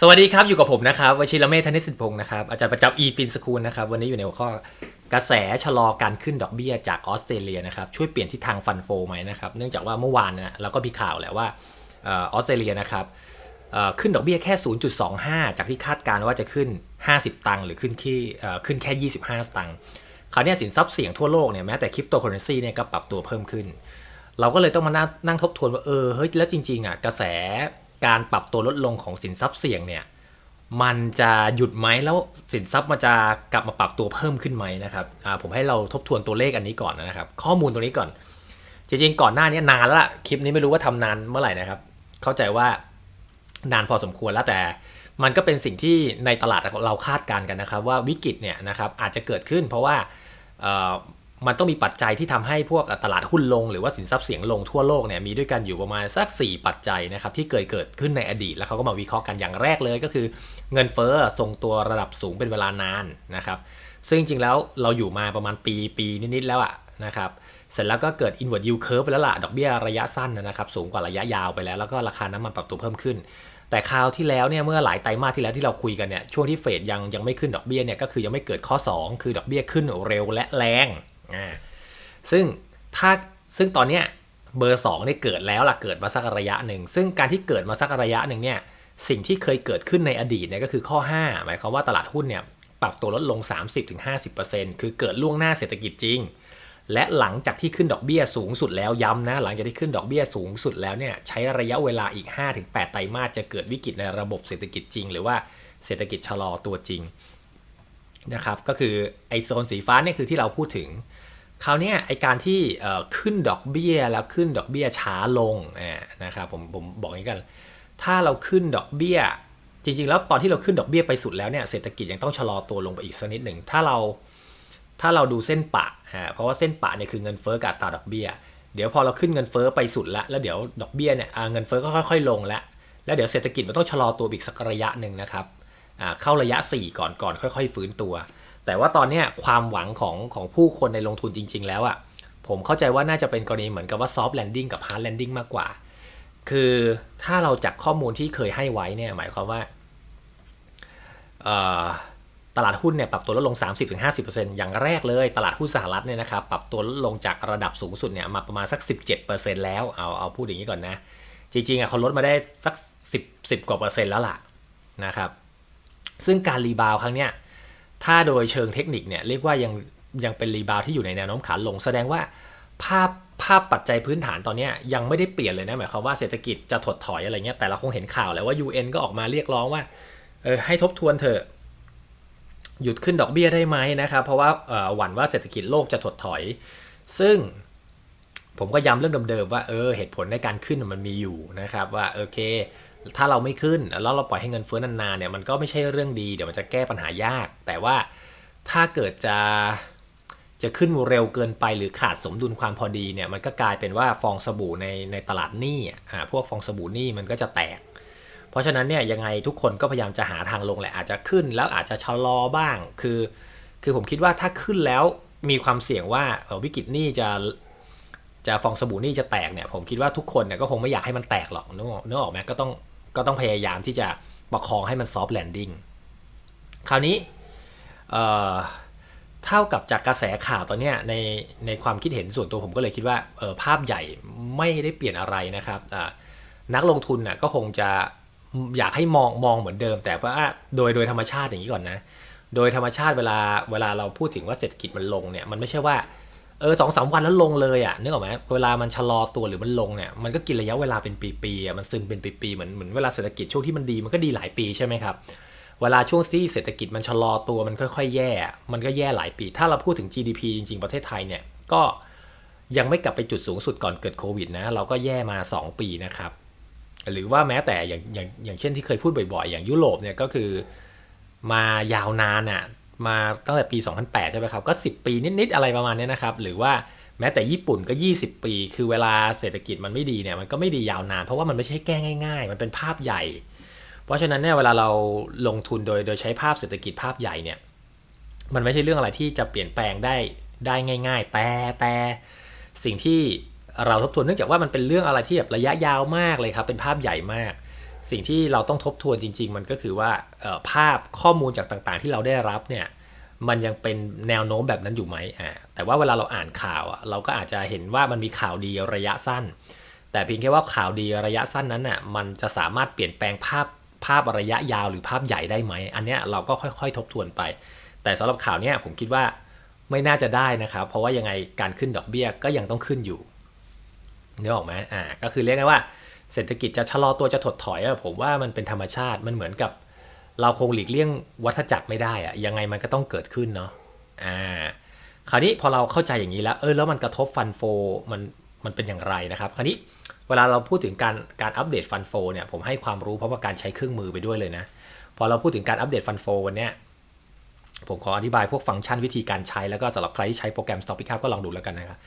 สวัสดีครับอยู่กับผมนะครับวชิรเมธนิสิทธพงศ์นะครับอาจารย์ประจำ e fin school นะครับวันนี้อยู่ในหัวข้อกระแสชะลอการขึ้นดอกเบี้ยจากออสเตรเลียนะครับช่วยเปลี่ยนทิศทางฟันโฟไหมนะครับเนื่องจากว่าเมื่อวานนะเราก็มีข่าวแหละว่าออสเตรเลียนะครับขึ้นดอกเบี้ยแค่ 0.25 จากที่คาดการณ์ว่าจะขึ้น 50 ตังค์หรือขึ้นที่ขึ้นแค่ 25 สตังค์คราวนี้สินทรัพย์เสี่ยงทั่วโลกเนี่ยแม้แต่คริปโตเคอเรนซีเนี่ยก็ปรับตัวเพิ่มขึ้น เราก็เลยต้องมานั่งนั่งทบทวนว่าเออเฮ้ยแล้วจริงๆอะกระแส การปรับตัวลดลงของสินทรัพย์เสี่ยงเนี่ยมันจะหยุดไหมแล้วสินทรัพย์มันจะกลับมาปรับตัวเพิ่มขึ้นไหมนะครับผมให้เราทบทวนตัวเลขอันนี้ก่อนนะครับ ข้อมูลตรงนี้ก่อน จริงๆ ก่อนหน้านี้นานแล้วล่ะคลิปนี้ไม่รู้ว่าทำนานเมื่อไหร่นะครับ เข้าใจว่านานพอสมควรแล้วแต่มันก็เป็นสิ่งที่ในตลาดเราคาดการณ์กันนะครับ ว่าวิกฤตเนี่ยนะครับอาจจะเกิดขึ้นเพราะว่า มันต้องมีปัจจัยที่ทำให้พวกตลาดหุ้นลง หรือว่าสินทรัพย์เสี่ยงลงทั่วโลกเนี่ยมีด้วยกันอยู่ประมาณสัก 4 ปัจจัยนะครับที่เกิดเกิดขึ้นในอดีต แล้วเขาก็มาวิเคราะห์กันอย่างแรกเลยก็คือ เงินเฟ้อทรงตัวระดับสูงเป็นเวลานานนะครับซึ่งจริงๆแล้วเราอยู่มาประมาณปีปีนิดๆแล้วอะนะครับเสร็จแล้วก็เกิด inward yield curve ไปแล้วล่ะ ดอกเบี้ยระยะสั้นนะครับสูงกว่าระยะยาวไปแล้วแล้วก็ราคาน้ำมันปรับตัวเพิ่มขึ้น แต่คราวที่แล้วเนี่ยเมื่อหลายไตรมาสที่แล้วที่เราคุยกันเนี่ยช่วงที่เฟดยังยังไม่ขึ้นดอกเบี้ยเนี่ยก็คือยังไม่เกิดข้อ 2 คือดอกเบี้ยขึ้นเร็วและแรง อ่าซึ่งถ้าซึ่งตอนเนี้ยเบอร์2เนี่ยเกิดแล้วล่ะเกิดมาสักระยะหนึ่ง ซึ่งการที่เกิดมาสักระยะหนึ่งเนี่ยสิ่งที่เคยเกิดขึ้นในอดีตเนี่ยก็คือข้อ 5 หมายความว่าตลาดหุ้นเนี่ยปรับตัวลดลง 30-50%คือเกิดล่วงหน้าเศรษฐกิจจริง และหลังจากที่ขึ้นดอกเบี้ยสูงสุดแล้วย้ำนะหลังจากที่ขึ้นดอกเบี้ยสูงสุดแล้วเนี่ยใช้ระยะเวลาอีก 5-8 ไตรมาสจะเกิดวิกฤตในระบบเศรษฐกิจจริง หรือว่าเศรษฐกิจชะลอตัวจริง นะครับก็คือไอโซนสีฟ้าเนี่ยคือที่เราพูดถึงคราวนี้ไอการที่ขึ้นดอกเบี้ยแล้วขึ้นดอกเบี้ยช้าลงนะครับผมผมบอกอย่างนี้กัน ถ้าเราขึ้นดอกเบี้ย จริง ๆ แล้วตอนที่เราขึ้นดอกเบี้ยไปสุดแล้วเนี่ยเศรษฐกิจยังต้องชะลอตัวลงไปอีกสักนิดหนึ่งถ้าเราถ้าเราดูเส้นปะอ่าเพราะว่าเส้นปะเนี่ยคือเงินเฟ้อกับตาดอกเบี้ย เดี๋ยวพอเราขึ้นเงินเฟ้อไปสุดแล้วแล้วเดี๋ยวดอกเบี้ยเนี่ยเงินเฟ้อก็ค่อย ๆ ลงแล้วแล้วเดี๋ยวเศรษฐกิจมันต้องชะลอตัวอีกสักระยะหนึ่งนะครับ เข้าระยะ 4 ก่อนก่อนค่อย ๆ ฟื้นตัว แต่ว่าตอนนี้ความหวังของของผู้คนในลงทุนจริง ๆ แล้วอะ่ะผมเข้าใจว่าน่าจะเป็นกรณีเหมือนกับว่า soft landing กับ hard landing มากกว่า คือถ้าเราจากข้อมูลที่เคยให้ไว้เนี่ยหมายความว่าตลาดหุ้นเนี่ยปรับตัวลดลง 30-50%อย่างแรกเลย ตลาดหุ้นสหรัฐเนี่ยนะครับปรับตัวลดลงจากระดับสูงสุดเนี่ยมาประมาณสัก 17%แล้วเอาเอาพูดอย่างนี้ก่อนนะ จริงๆอะเขาลดมาได้สัก 10 10 กว่าเปอร์เซ็นต์แล้วล่ะนะครับ ซึ่งการรีบาวครั้งเนี้ยถ้าโดยเชิงเทคนิคเนี่ยเรียกว่ายังยังเป็นรีบาวที่อยู่ในแนวโน้มขาลง แสดงว่าภาพภาพปัจจัยพื้นฐานตอนนี้ยังไม่ได้เปลี่ยนเลยนะหมายความว่าเศรษฐกิจจะถดถอยอะไรเงี้ยแต่เราคงเห็นข่าวแล้วว่า UN ก็ออกมาเรียกร้องว่าเออให้ทบทวนเถอะหยุดขึ้นดอกเบี้ยได้ไหมนะครับเพราะว่าเออหวั่นว่าเศรษฐกิจโลกจะถดถอย ซึ่งผมก็ย้ำเรื่องเดิมๆว่าเออเหตุผลในการขึ้นมันมีอยู่นะครับว่าโอเค ถ้าเราไม่ขึ้นแล้วเราปล่อยให้เงินเฟ้อนานๆเนี่ยมันก็ไม่ใช่เรื่องดีเดี๋ยวมันจะแก้ปัญหายาก แต่ว่าถ้าเกิดจะจะขึ้นเร็วเกินไปหรือขาดสมดุลความพอดีเนี่ยมันก็กลายเป็นว่าฟองสบู่ในในตลาดหนี้อะอ่าพวกฟองสบู่หนี้มันก็จะแตก เพราะฉะนั้นเนี่ยยังไงทุกคนก็พยายามจะหาทางลงแหละอาจจะขึ้นแล้วอาจจะชะลอบ้าง คือ คือผมคิดว่าถ้าขึ้นแล้วมีความเสี่ยงว่าวิกฤตหนี้จะจะฟองสบู่นี้จะแตกเนี่ยผมคิดว่าทุกคนเนี่ยก็คงไม่อยากให้มันแตกหรอกนึกออกนึกออกไหมก็ต้อง ก็ต้องพยายามที่จะประคองให้มันซอฟต์แลนดิ้งคราวนี้เเท่ากับจากกระแสข่าวตอนเนี้ยในในความคิดเห็นส่วนตัวผมก็เลยคิดว่าออภาพใหญ่ไม่ได้เปลี่ยนอะไรนะครับนักลงทุนน่ะก็คงจะอยากให้มองมองเหมือนเดิม แต่ว่าโดยโดยธรรมชาติอย่างนี้ก่อนนะ โดยธรรมชาติเวลาเวลาเราพูดถึงว่าเศรษฐกิจมันลงเนี่ยมันไม่ใช่ว่า เออสองสามวันแล้วลงเลยอะนึกออกไหมเวลามันชะลอตัวหรือมันลงเนี่ยมันก็กินระยะเวลาเป็นปีๆอะมันซึมเป็นปีๆเหมือนเหมือนเวลาเศรษฐกิจช่วงที่มันดีมันก็ดีหลายปีใช่ไหมครับเวลาช่วงที่เศรษฐกิจมันชะลอตัวมันค่อยๆแย่ มันก็แย่หลายปี ถ้าเราพูดถึง GDP จริงๆ ประเทศไทยเนี่ยก็ยังไม่กลับไปจุดสูงสุดก่อนเกิดโควิดนะเราก็แย่มาสองปีนะครับ หรือว่าแม้แต่อย่างอย่างอย่างเช่นที่เคยพูดบ่อยๆ อย่างยุโรปเนี่ยก็คือมายาวนานอะ มาตั้งแต่ปี 2008 ใช่ไหมครับ ก็ 10 ปีนิด ๆ อะไรประมาณนี้นะครับ หรือว่าแม้แต่ญี่ปุ่นก็ 20 ปี คือเวลาเศรษฐกิจมันไม่ดีเนี่ย มันก็ไม่ดียาวนาน เพราะว่ามันไม่ใช่แก้ง่าย ๆ มันเป็นภาพใหญ่ เพราะฉะนั้นเนี่ยเวลาเราลงทุนโดยโดยใช้ภาพเศรษฐกิจภาพใหญ่เนี่ย มันไม่ใช่เรื่องอะไรที่จะเปลี่ยนแปลงได้ได้ง่าย ๆ แต่แต่สิ่งที่เราทบทวนเนื่องจากว่ามันเป็นเรื่องอะไรที่แบบระยะยาวมากเลยครับ เป็นภาพใหญ่มาก สิ่งที่เราต้องทบทวนจริง ๆ มันก็คือว่าภาพข้อมูลจากต่างๆ ที่เราได้รับเนี่ยมันยังเป็นแนวโน้มแบบนั้นอยู่ไหมอ่าแต่ว่าเวลาเราอ่านข่าวอะเราก็อาจจะเห็นว่ามันมีข่าวดีระยะสั้น แต่เพียงแค่ว่าข่าวดีระยะสั้นนั้นน่ะมันจะสามารถเปลี่ยนแปลงภาพภาพระยะยาวหรือภาพใหญ่ได้ไหม อันเนี้ยเราก็ค่อยๆ ทบทวนไป แต่สำหรับข่าวเนี้ยผมคิดว่าไม่น่าจะได้นะครับ เพราะว่ายังไงการขึ้นดอกเบี้ยก็ยังต้องขึ้นอยู่นึกออกไหมอ่าก็คือเรียกได้ว่า เศรษฐกิจจะชะลอตัวจะถดถอยอะผมว่ามันเป็นธรรมชาติมันเหมือนกับ เราคงหลีกเลี่ยงวัฏจักรไม่ได้อะยังไงมันก็ต้องเกิดขึ้นเนาะอ่าคราวนี้พอเราเข้าใจอย่างนี้แล้วเออแล้วมันกระทบฟันโฟมันมันเป็นอย่างไรนะครับ คราวนี้เวลาเราพูดถึงการการอัปเดตฟันโฟเนี่ยผมให้ความรู้เพราะว่าการใช้เครื่องมือไปด้วยเลยนะ พอเราพูดถึงการอัปเดตฟันโฟวันเนี้ยผมขออธิบายพวกฟังก์ชันวิธีการใช้แล้วก็สำหรับใครที่ใช้โปรแกรม Stop Pickup ก็ลองดูแล้วกันนะครับ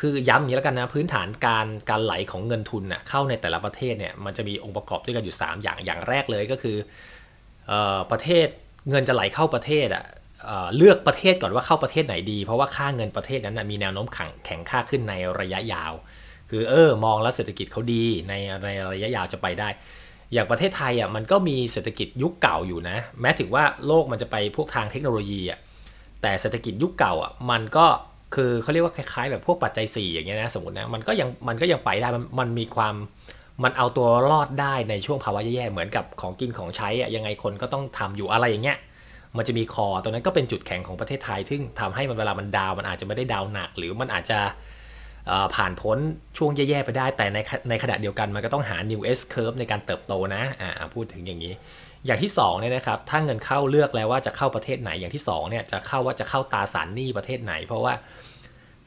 คือย้ำอย่างนี้แล้วกันนะพื้นฐานการการไหลของเงินทุนนะเข้าในแต่ละประเทศเนี่ยมันจะมีองค์ประกอบด้วยกันอยู่ 3 อย่างอย่างแรกเลยก็คือออประเทศเงินจะไหลเข้าประเทศอะเเลือกประเทศก่อนว่าเข้าประเทศไหนดี เพราะว่าค่าเงินประเทศนั้นมีแนวโน้มแข็งแข็งค่าขึ้นในระยะยาว คือเออมองแล้วเศรษฐกิจเขาดีในในระยะยาวจะไปได้ อย่างประเทศไทยอะมันก็มีเศรษฐกิจยุคเก่าอยู่นะแม้ถึงว่าโลกมันจะไปพวกทางเทคโนโลยีอะแต่เศรษฐกิจยุคเก่าอะมันก็ คือเขาเรียกว่าคล้ายๆ แบบพวกปัจจัย 4 อย่างเงี้ยนะสมมตินะมันก็ยังมันก็ยังไปได้มันมันมีความมันเอาตัวรอดได้ในช่วงภาวะแย่ๆเหมือนกับของกินของใช้อะยังไงคนก็ต้องทำอยู่อะไรอย่างเงี้ยมันจะมีคอตัวนั้นก็เป็นจุดแข็งของประเทศไทย ซึ่งทำให้มันเวลามันดาวมันอาจจะไม่ได้ดาวหนัก หรือมันอาจจะ ผ่านพ้นช่วงแย่ ๆ ไปได้ แต่ในในขณะเดียวกันมันก็ต้องหา new S curve ในการเติบโตนะอ่าพูดถึงอย่างนี้ อย่างที่2เนี่ยนะครับถ้าเงินเข้าเลือกแล้วว่าจะเข้าประเทศไหนอย่างที่2เนี่ยจะเข้าว่าจะเข้าตาสารหนี้ประเทศไหน เพราะว่า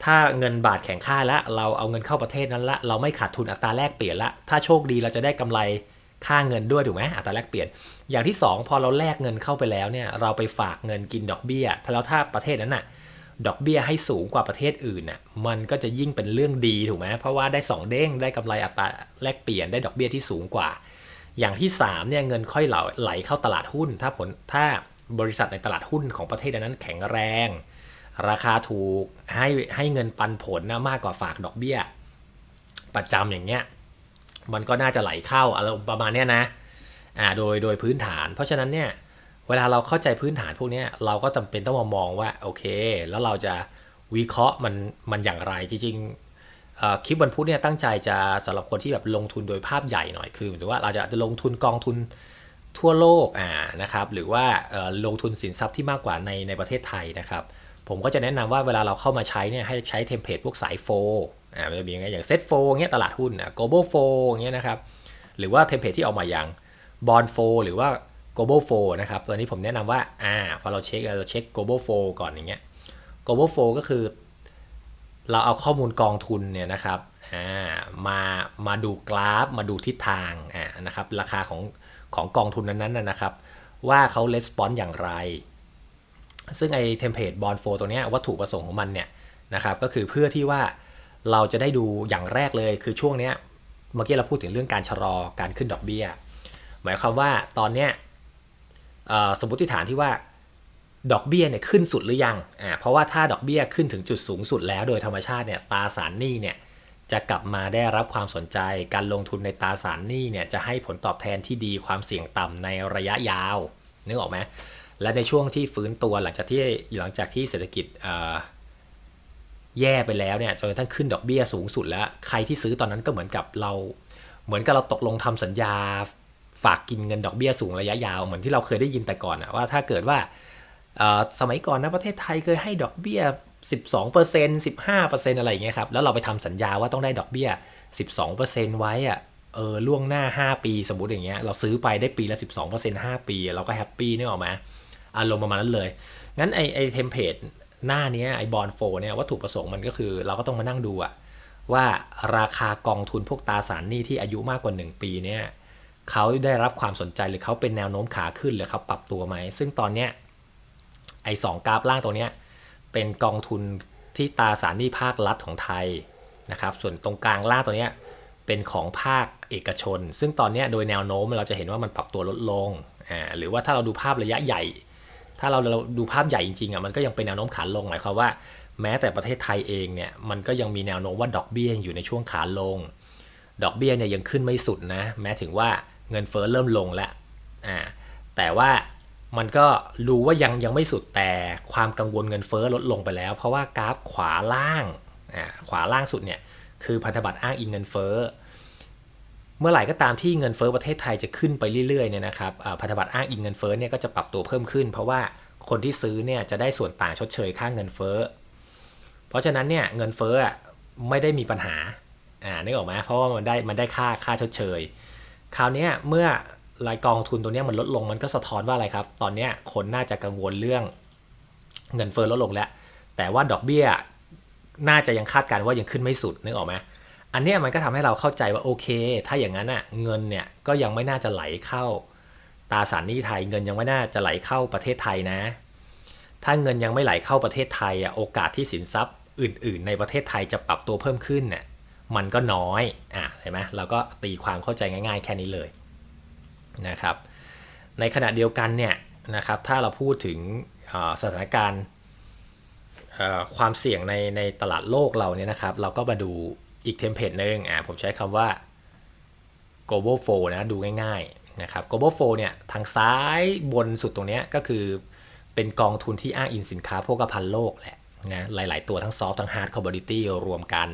ถ้าเงินบาทแข็งค่าแล้วเราเอาเงินเข้าประเทศนั้นละเราไม่ขาดทุนอัตราแลกเปลี่ยนละถ้าโชคดีเราจะได้กำไรค่าเงินด้วยถูกไหมอัตราแลกเปลี่ยน อย่างที่ 2 พอเราแลกเงินเข้าไปแล้วเนี่ยเราไปฝากเงินกินดอกเบี้ยถ้าแล้วถ้าประเทศนั้นน่ะ ดอกเบี้ยให้สูงกว่าประเทศอื่นน่ะมันก็จะยิ่งเป็นเรื่องดีถูกไหมเพราะว่าได้ 2 เด้งได้กำไรอัตราแลกเปลี่ยนได้ดอกเบี้ยที่สูงกว่า อย่างที่3เนี่ยเงินค่อยไหลไหลเข้าตลาดหุ้น ถ้าผลถ้าบริษัทในตลาดหุ้นของประเทศนั้นแข็งแรง ราคาถูกให้ให้เงินปันผลนะมากกว่าฝากดอกเบี้ย ประจำอย่างเงี้ยมันก็น่าจะไหลเข้าอะไรประมาณเนี้ยนะอ่าโดยโดยพื้นฐาน เพราะฉะนั้นเนี่ย เวลาเราเข้าใจพื้นฐานพวกนี้เราก็จำเป็นต้องมามองว่าโอเค แล้วเราจะวิเคราะห์มันมันอย่างไรจริงๆคลิปวันพุธเนี่ยตั้งใจจะสำหรับคนที่แบบลงทุนโดยภาพใหญ่หน่อยคือหมายถึงว่าเราจะจะลงทุนกองทุนทั่วโลกอ่านะครับหรือว่าลงทุนสินทรัพย์ที่มากกว่าในในประเทศไทยนะครับ ผมก็จะแนะนำว่าเวลาเราเข้ามาใช้เนี่ยให้ใช้เทมเพลตพวกสายโฟอ่ามันจะมีอย่างเงี้ยอย่างเซตโฟเงี้ยตลาดหุ้นอะ global โฟอย่างเงี้ยนะครับหรือว่าเทมเพลตที่ออกมาอย่างบอลโฟหรือว่า global flow นะครับ ตัวนี้ผมแนะนำว่า อ่า พอเราเช็ค เราเช็ค global flow ก่อนอย่างเงี้ย global flow ก็คือ เราเอาข้อมูลกองทุนเนี่ยนะครับ อ่า มา มาดูกราฟ มาดูทิศทาง อ่า นะครับ ราคาของ ของกองทุนนั้นๆนะครับ ว่าเขา response อย่างไร ซึ่งไอ้เทมเพลตบอลโฟตัวเนี้ยวัตถุประสงค์ของมันเนี่ยนะครับ ก็คือเพื่อที่ว่าเราจะได้ดูอย่างแรกเลย คือช่วงเนี้ย เมื่อกี้เราพูดถึงเรื่องการชะลอการขึ้นดอกเบี้ย หมายความว่าตอนเนี้ย สมมติฐานที่ว่าดอกเบี้ยเนี่ยขึ้นสุดหรือยังอ่าเพราะว่าถ้าดอกเบี้ยขึ้นถึงจุดสูงสุดแล้วโดยธรรมชาติเนี่ยตราสารหนี้เนี่ยจะกลับมาได้รับความสนใจการลงทุนในตราสารหนี้เนี่ยจะให้ผลตอบแทนที่ดีความเสี่ยงต่ำในระยะยาวนึกออกไหมและในช่วงที่ฟื้นตัวหลังจากที่หลังจากที่เศรษฐกิจแย่ไปแล้วเนี่ยจนกระทั่งขึ้นดอกเบี้ยสูงสุดแล้ว ใครที่ซื้อตอนนั้นก็เหมือนกับเรา เหมือนกับเราตกลงทำสัญญา ฝากกินเงินดอกเบี้ยสูงระยะยาวเหมือนที่เราเคยได้ยินแต่ก่อนอะว่าถ้าเกิดว่าสมัยก่อนนะประเทศไทยเคยให้ดอกเบี้ย 12% 15%อะไรอย่างเงี้ยครับแล้วเราไปทำสัญญาว่าต้องได้ดอกเบี้ย 12%ไว้อะเออล่วงหน้า 5 ปีสมมติอย่างเงี้ยเราซื้อไปได้ปีละ 12% 5 ปี เราก็แฮปปี้นึกออกไหมอารมณ์ประมาณนั้นเลย งั้นไอไอเทมเพลตหน้านี้ไอบอลโฟเนี่ยวัตถุประสงค์มันก็คือ เราก็ต้องมานั่งดูอะว่าราคากองทุนพวกตราสารหนี้ที่อายุมากกว่า 1 ปีเนี่ย เขาได้รับความสนใจหรือเขาเป็นแนวโน้มขาขึ้นหรือเขาปรับตัวไหม ซึ่งตอนเนี้ยไอ้สองกราฟล่างตัวเนี้ยเป็นกองทุนที่ตราสารหนี้ภาครัฐของไทยนะครับ ส่วนตรงกลางล่างตัวเนี้ยเป็นของภาคเอกชน ซึ่งตอนเนี้ยโดยแนวโน้มเราจะเห็นว่ามันปรับตัวลดลงอ่าหรือว่าถ้าเราดูภาพระยะใหญ่ ถ้าเราเราดูภาพใหญ่จริงๆอะมันก็ยังเป็นแนวโน้มขาลงหมายความว่า แม้แต่ประเทศไทยเองเนี่ยมันก็ยังมีแนวโน้มว่าดอกเบี้ยอยู่ในช่วงขาลง ดอกเบี้ยเนี่ยยังขึ้นไม่สุดนะแม้ถึงว่า เงินเฟ้อเริ่มลงแล้วอ่าแต่ว่ามันก็รู้ว่ายังยังไม่สุดแต่ความกังวลเงินเฟ้อลดลงไปแล้ว เพราะว่ากราฟขวาล่างอ่าขวาล่างสุดเนี่ยคือพันธบัตรอ้างอิงเงินเฟ้อเมื่อไหร่ก็ตามที่เงินเฟ้อประเทศไทยจะขึ้นไปเรื่อยๆเนี่ยนะครับพันธบัตรอ้างอิงเงินเฟ้อเนี่ยก็จะปรับตัวเพิ่มขึ้น เพราะว่าคนที่ซื้อเนี่ยจะได้ส่วนต่างชดเชยค่าเงินเฟ้อ เพราะฉะนั้นเนี่ยเงินเฟ้อไม่ได้มีปัญหาอ่านึกออกไหมเพราะว่ามันได้มันได้ค่าค่าชดเชย คราวนี้เมื่อรายกองทุนตัวนี้มันลดลงมันก็สะท้อนว่าอะไรครับ ตอนนี้คนน่าจะกังวลเรื่องเงินเฟ้อลดลงแล้ว แต่ว่าดอกเบี้ยน่าจะยังคาดการณ์ว่ายังขึ้นไม่สุดนึกออกไหมอันนี้มันก็ทำให้เราเข้าใจว่าโอเค ถ้าอย่างนั้นอะเงินเนี่ยก็ยังไม่น่าจะไหลเข้าตราสารหนี้ไทยเงินยังไม่น่าจะไหลเข้าประเทศไทยนะ ถ้าเงินยังไม่ไหลเข้าประเทศไทยอะโอกาสที่สินทรัพย์อื่น ๆ ในประเทศไทยจะปรับตัวเพิ่มขึ้นเนี่ย มันก็น้อยอะเห็นไหมเราก็ตีความเข้าใจง่าย ๆ แค่นี้เลยนะครับในขณะเดียวกันเนี่ยนะครับถ้าเราพูดถึงสถานการณ์ความเสี่ยงในในตลาดโลกเราเนี่ยนะครับ เราก็มาดูอีกเทมเพลตหนึ่งอะผมใช้คำว่า global flow นะดูง่ายๆนะครับ global flow เนี่ยทางซ้ายบนสุดตรงเนี้ยก็คือเป็นกองทุนที่อ้างอิงสินค้าโภคภัณฑ์โลกแหละนะหลายๆตัวทั้งซอฟต์ทั้งฮาร์ดคอมม o ดิตี้รวมกัน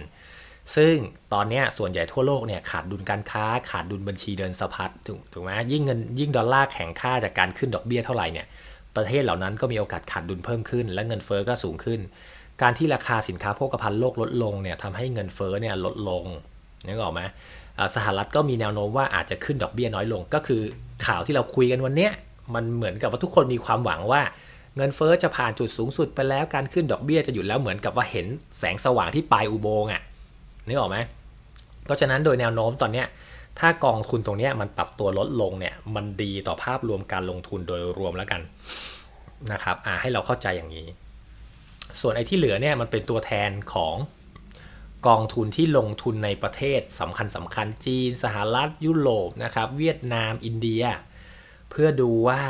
ซึ่งตอนนี้ส่วนใหญ่ทั่วโลกเนี่ยขาดดุลการค้า ขาดดุลบัญชีเดินสะพัดถูกถูกไหมยิ่งเงินยิ่งดอลลาร์แข็งค่าจากการขึ้นดอกเบี้ยเท่าไหร่เนี่ยประเทศเหล่านั้นก็มีโอกาสขาดดุลเพิ่มขึ้น และเงินเฟ้อก็สูงขึ้น การที่ราคาสินค้าโภคภัณฑ์โลกลดลงเนี่ยทำให้เงินเฟ้อเนี่ยลดลงนึกออกไหมสหรัฐก็มีแนวโน้มว่าอาจจะขึ้นดอกเบี้ยน้อยลง ก็คือข่าวที่เราคุยกันวันเนี้ยมันเหมือนกับว่าทุกคนมีความหวังว่าเงินเฟ้อจะผ่านจุดสูงสุดไปแล้วการขึ้นดอกเบี้ยจะหยุดแล้วเหมือนกับว่าเห็นแสงสว่างที่ปลายอุโมงค์อะ นึกออกไหมเพราะฉะนั้นโดยแนวโน้มตอนเนี้ยถ้ากองทุนตรงเนี้ยมันปรับตัวลดลงเนี่ยมันดีต่อภาพรวมการลงทุนโดยรวมแล้วกันนะครับอ่าให้เราเข้าใจอย่างนี้ ส่วนไอ้ที่เหลือเนี่ยมันเป็นตัวแทนของกองทุนที่ลงทุนในประเทศสำคัญสำคัญจีน สหรัฐยุโรปนะครับเวียดนามอินเดีย เพื่อดูว่า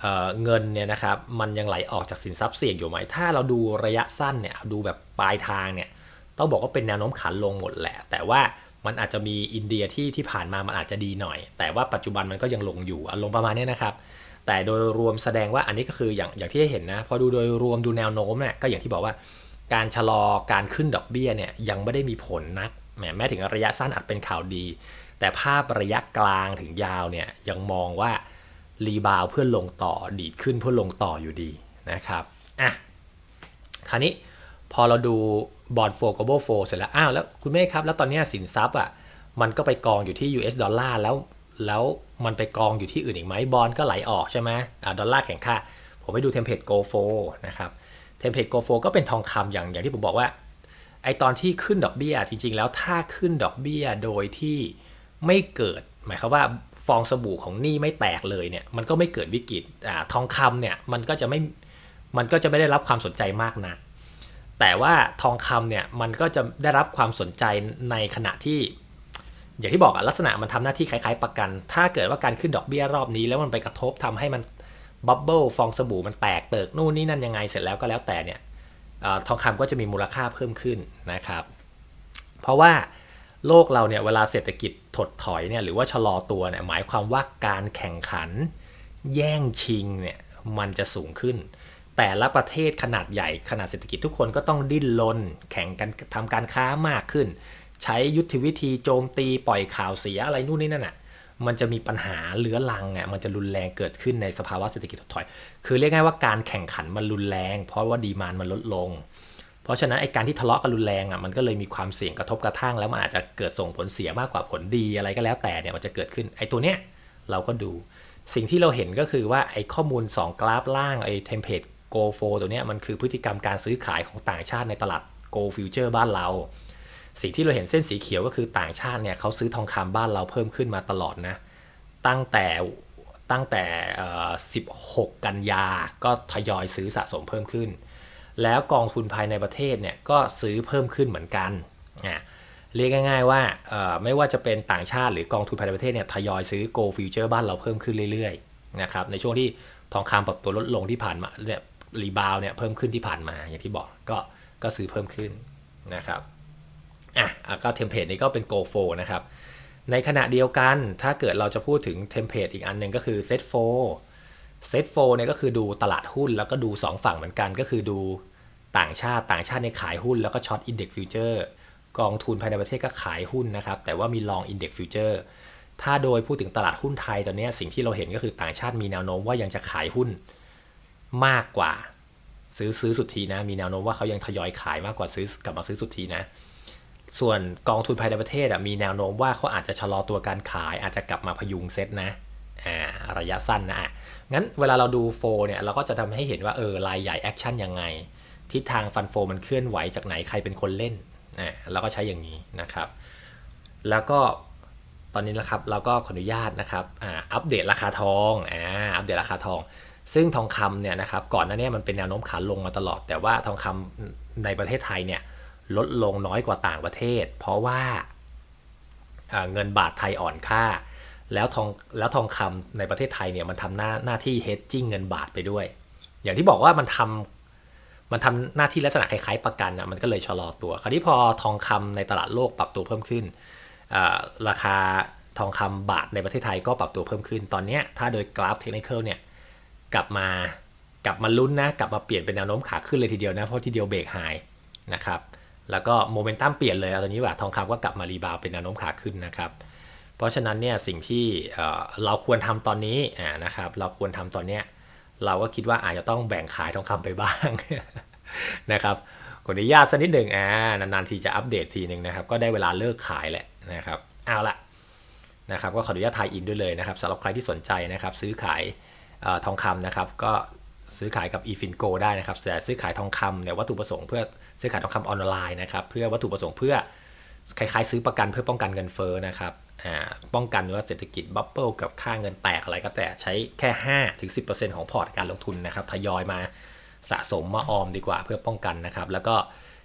เเงินเนี่ยนะครับมันยังไหลออกจากสินทรัพย์เสี่ยงอยู่ไหม ถ้าเราดูระยะสั้นเนี่ยดูแบบปลายทางเนี่ย ต้องบอกว่าเป็นแนวโน้มขาลงหมดแหละ แต่ว่ามันอาจจะมีอินเดียที่ที่ผ่านมามันอาจจะดีหน่อย แต่ว่าปัจจุบันมันก็ยังลงอยู่อะลงประมาณนี้นะครับแต่โดยรวมแสดงว่าอันนี้ก็คืออย่างอย่างที่เห็นนะพอดูโดยรวมดูแนวโน้มเนี่ยก็อย่างที่บอกว่า การชะลอการขึ้นดอกเบี้ยเนี่ยยังไม่ได้มีผลนักแหมแม้ถึงระยะสั้นอาจเป็นข่าวดี แต่ภาพระยะกลางถึงยาวเนี่ยยังมองว่ารีบาวเพื่อลงต่อดีดขึ้นเพื่อลงต่ออยู่ดีนะครับอะคราวนี้พอเราดู บอลโฟกับ global flow เสร็จแล้วอ้าวแล้วคุณเมฆครับ แล้วตอนนี้สินทรัพย์อะมันก็ไปกองอยู่ที่ US ดอลลาร์แล้วแล้วมันไปกองอยู่ที่อื่นอีกไหมบอลก็ไหลออกใช่ไหมอ่าดอลลาร์แข็งค่า ผมไปดูเทมเพลต go f o นะครับเทมเพลต go f o ก็เป็นทองคำอย่างอย่างที่ผมบอกว่าไอตอนที่ขึ้นดอกเบี้ยจริง ๆ แล้วถ้าขึ้นดอกเบี้ยโดยที่ไม่เกิด หมายความว่าฟองสบู่ของหนี้ไม่แตกเลยเนี่ยมันก็ไม่เกิดวิกฤตอ่าทองคำเนี่ยมันก็จะไม่มันก็จะไม่ได้รับความสนใจมากนัก แต่ว่าทองคำเนี่ยมันก็จะได้รับความสนใจในขณะที่ อย่างที่บอกอะลักษณะมันทำหน้าที่คล้ายๆ ประกัน ถ้าเกิดว่าการขึ้นดอกเบี้ยรอบนี้ แล้วมันไปกระทบทำให้มันบับเบิลฟองสบู่มันแตกเติกนู่นนี่นั่นยังไงเสร็จแล้วก็แล้วแต่เนี่ยอทองคำก็จะมีมูลค่าเพิ่มขึ้นนะครับ เพราะว่าโลกเราเนี่ยเวลาเศรษฐกิจถดถอยเนี่ยหรือว่าชะลอตัวเนี่ยหมายความว่าการแข่งขันแย่งชิงเนี่ยมันจะสูงขึ้น แต่ละประเทศขนาดใหญ่ขนาดเศรษฐกิจทุกคนก็ต้องดิ้นรนแข่งกันทำการค้ามากขึ้น ใช้ยุทธวิธีโจมตีปล่อยข่าวเสียอะไรนู่นนี่นั่นอะมันจะมีปัญหาเลื้อรังอะมันจะรุนแรงเกิดขึ้นในสภาวะเศรษฐกิจถดถอย คือเรียกง่ายว่าการแข่งขันมันรุนแรง เพราะว่าดีมานมันลดลง เพราะฉะนั้นไอการที่ทะเลาะกันรุนแรงอะมันก็เลยมีความเสี่ยงกระทบกระทั่ง แล้วมันอาจจะเกิดส่งผลเสียมากกว่าผลดีอะไรก็แล้วแต่เนี่ยมันจะเกิดขึ้นไอตัวเนี้ยเราก็ดู สิ่งที่เราเห็นก็คือว่าไอข้อมูล 2 กราฟล่างไอเทมเพลต Go f o ตัวนี้มันคือพฤติกรรมการซื้อขายของต่างชาติในตลาด Go Future บ้านเรา สิ่งที่เราเห็นเส้นสีเขียวก็คือต่างชาติเนี่ยเขาซื้อทองคำบ้านเราเพิ่มขึ้นมาตลอดนะ ตั้งแต่ตั้งแต่ 16 กันยา ก็ทยอยซื้อสะสมเพิ่มขึ้น แล้วกองทุนภายในประเทศเนี่ยก็ซื้อเพิ่มขึ้นเหมือนกันอะเรียกง่ายๆว่าเอ่อไม่ว่าจะเป็นต่างชาติหรือกองทุนภายในประเทศเนี่ยทยอยซื้อ Go Future บ้านเราเพิ่มขึ้นเรื่อยๆนะครับในช่วงที่ทองคำปรับตัวลดลงที่ผ่านมาเนี่ย รีบาวเนี่ยเพิ่มขึ้นที่ผ่านมาอย่างที่บอกก็ก็ซื้อเพิ่มขึ้นนะครับอะอะก็เทมเพลตนี้ก็เป็น Go f o นะครับในขณะเดียวกันถ้าเกิดเราจะพูดถึงเทมเพลตอีกอันหนึ่งก็คือเซตโฟเซตโฟเนี่ยก็คือดูตลาดหุ้นแล้วก็ดู 2 ฝั่งเหมือนกัน ก็คือดูต่างชาติต่างชาติในยขายหุ้นแล้วก็ช็อตอินเด็กซ์ฟิวเจอร์กองทุนภายในประเทศก็ขายหุ้นนะครับ แต่ว่ามีลองอินเด็กซ์ฟิวเจอร์ถ้าโดยพูดถึงตลาดหุ้นไทยตอนนี้สิ่งที่เราเห็นก็คือต่างชาติมีแนวโน้มว่ายังจะขายหุ้น มากกว่า ซื้อซื้อสุทธินะ มีแนวโน้มว่าเขายังทยอยขายมากกว่าซื้อกลับมาซื้อสุทธินะ ส่วนกองทุนภายในประเทศอะมีแนวโน้มว่าเขาอาจจะชะลอตัวการขาย อาจจะกลับมาพยุงเซ็ตนะอ่าระยะสั้นนะอะงั้นเวลาเราดูโฟเนี่ยเราก็จะทำให้เห็นว่าเออรายใหญ่แอคชั่นยังไง ทิศทางฟันโฟมันเคลื่อนไหวจากไหนใครเป็นคนเล่นอ่าเราก็ใช้อย่างนี้นะครับ แล้วก็ตอนนี้นะครับเราก็ขออนุญาตนะครับอ่าอัปเดตราคาทองอ่าอัปเดตราคาทอง ซึ่งทองคำเนี่ยนะครับก่อนหน้านี้มันเป็นแนวโน้มขาลงมาตลอด แต่ว่าทองคำในประเทศไทยเนี่ยลดลงน้อยกว่าต่างประเทศ เพราะว่าอ่าเงินบาทไทยอ่อนค่า แล้วทองแล้วทองคำในประเทศไทยเนี่ยมันทำหน้าหน้าที่ hedging เงินบาทไปด้วย อย่างที่บอกว่ามันทำมันทำหน้าที่ลักษณะคล้ายๆประกันอะมันก็เลยชะลอตัว คราวนี้พอทองคำในตลาดโลกปรับตัวเพิ่มขึ้น ราคาทองคำบาทในประเทศไทยก็ปรับตัวเพิ่มขึ้น ตอนนี้ถ้าโดยกราฟเทคนิคเนี่ย กลับมากลับมาลุ้นนะ กลับมาเปลี่ยนเป็นแนวโน้มขาขึ้นเลยทีเดียวนะ เพราะทีเดียวเบรกไฮนะครับแล้วก็โมเมนตัมเปลี่ยนเลยเอาตอนนี้ว่าทองคำก็กลับมารีบาวเป็นแนวโน้มขาขึ้นนะครับเพราะฉะนั้นเนี่ยสิ่งที่เราควรทำตอนนี้นะครับเราควรทำตอนเนี้ยเราก็คิดว่าอาจจะต้องแบ่งขายทองคำไปบ้างนะครับขออนุญาตสักนิดหนึ่งอ่านานๆทีจะอัปเดตทีหนึ่งนะครับก็ได้เวลาเลิกขายแหละนะครับเอาละนะครับก็ขออนุญาตทายอินด้วยเลยนะครับสำหรับใครที่สนใจนะครับซื้อขาย ทองคำนะครับก็ซื้อขายกับ eFinco ได้นะครับแต่ซื้อขายทองคำเนี่ยวัตถุประสงค์เพื่อซื้อขายทองคำออนไลน์นะครับเพื่อวัตถุประสงค์เพื่อคล้ายๆ ซื้อประกันเพื่อป้องกันเงินเฟ้อนะครับป้องกันว่าเศรษฐกิจบับเบิลกับค่าเงินแตกอะไรก็แต่ใช้แค่5ถึง10%ของพอร์ตการลงทุนนะครับทยอยมาสะสมมาออมดีกว่าเพื่อป้องกันนะครับแล้วก็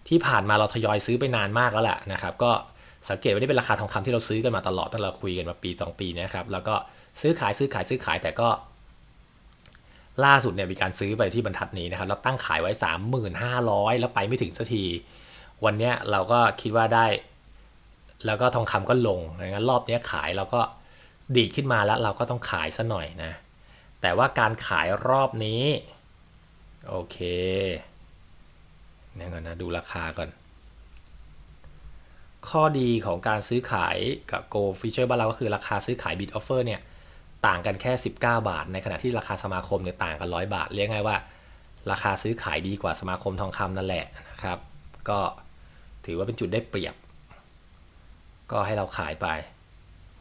ที่ผ่านมาเราทยอยซื้อไปนานมากแล้วแหละนะครับก็สังเกตว่านี่เป็นราคาทองคำที่เราซื้อกันมาตลอดตั้งแต่เราคุยกันมาปีสองปีนะครับแล้วก็ซื้อขายซื้อขายซื้อขายแต่ก็ ล่าสุดเนี่ยมีการซื้อไปที่บรรทัดนี้นะครับแล้วตั้งขายไว้ 3,500 แล้วไปไม่ถึงสักที วันเนี้ยเราก็คิดว่าได้ แล้วก็ทองคำก็ลงงั้นรอบเนี้ยขายเราก็ดีขึ้นมาแล้วเราก็ต้องขายซะหน่อยนะ แต่ว่าการขายรอบนี้ โอเคเนี่ยก่อนนะดูราคาก่อน ข้อดีของการซื้อขายกับ Go Feature บ้านเราก็คือราคาซื้อขาย Bid Offer เนี่ย ต่างกันแค่ 19 บาท ในขณะที่ราคาสมาคมเนี่ยต่างกัน100บาท เรียกง่ายว่า ราคาซื้อขายดีกว่าสมาคมทองคำนั่นแหละนะครับ ก็ถือว่าเป็นจุดได้เปรียบ ก็ให้เราขายไป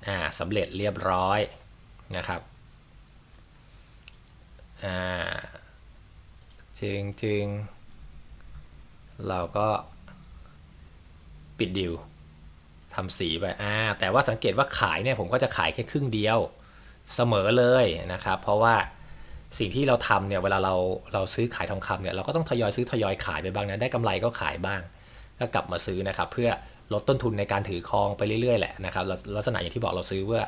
อ่าสำเร็จเรียบร้อยนะครับอ่าจึงจึงเราก็ปิดดิวทำสีไปอ่าแต่ว่าสังเกตว่าขายเนี่ยผมก็จะขายแค่ครึ่งเดียว เสมอเลยนะครับเพราะว่าสิ่งที่เราทำเนี่ยเวลาเราเราซื้อขายทองคำเนี่ยเราก็ต้องทยอยซื้อทยอยขายไปบ้างนะได้กำไรก็ขายบ้าง ก็กลับมาซื้อนะครับเพื่อลดต้นทุนในการถือครองไปเรื่อยๆแหละนะครับลักษณะอย่างที่บอกเราซื้อเพื่อ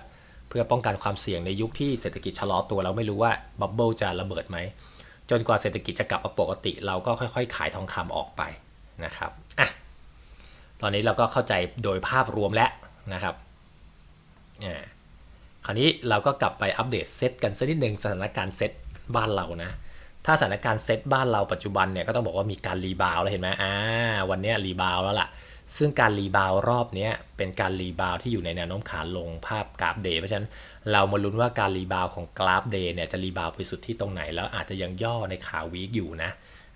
เพื่อป้องกันความเสี่ยงในยุคที่เศรษฐกิจชะลอตัวเราไม่รู้ว่าบับเบิลจะระเบิดไหมจนกว่าเศรษฐกิจจะกลับมาปกติ เราก็ค่อยๆ ขายทองคำออกไปนะครับอะตอนนี้เราก็เข้าใจโดยภาพรวมแล้วนะครับอ่า ราวนี้เราก็กลับไปอัปเดตเซตกันสักนิดหนึ่งสถานการณ์เซตบ้านเรานะ ถ้าสถานการณ์เซตบ้านเราปัจจุบันเนี่ยก็ต้องบอกว่ามีการรีบาวแล้วเห็นไหมอ่าวันนี้รีบาวแล้วล่ะ ซึ่งการรีบาวรอบนี้เป็นการรีบาวที่อยู่ในแนวโน้มขาลงภาพกราฟเดย์เพราะฉะนั้นเรามาลุ้นว่าการรีบาวของกราฟเดย์เนี่ยจะรีบาวไปสุดที่ตรงไหน แล้วอาจจะยังย่อในขาวีคอยู่นะ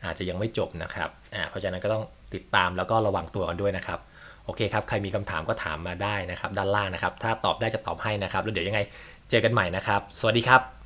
อาจจะยังไม่จบนะครับอ่าเพราะฉะนั้นก็ต้องติดตามแล้วก็ระวังตัวกันด้วยนะครับ โอเคครับ ใครมีคำถามก็ถามมาได้นะครับ ด้านล่างนะครับ ถ้าตอบได้จะตอบให้นะครับ แล้วเดี๋ยวยังไงเจอกันใหม่นะครับ สวัสดีครับ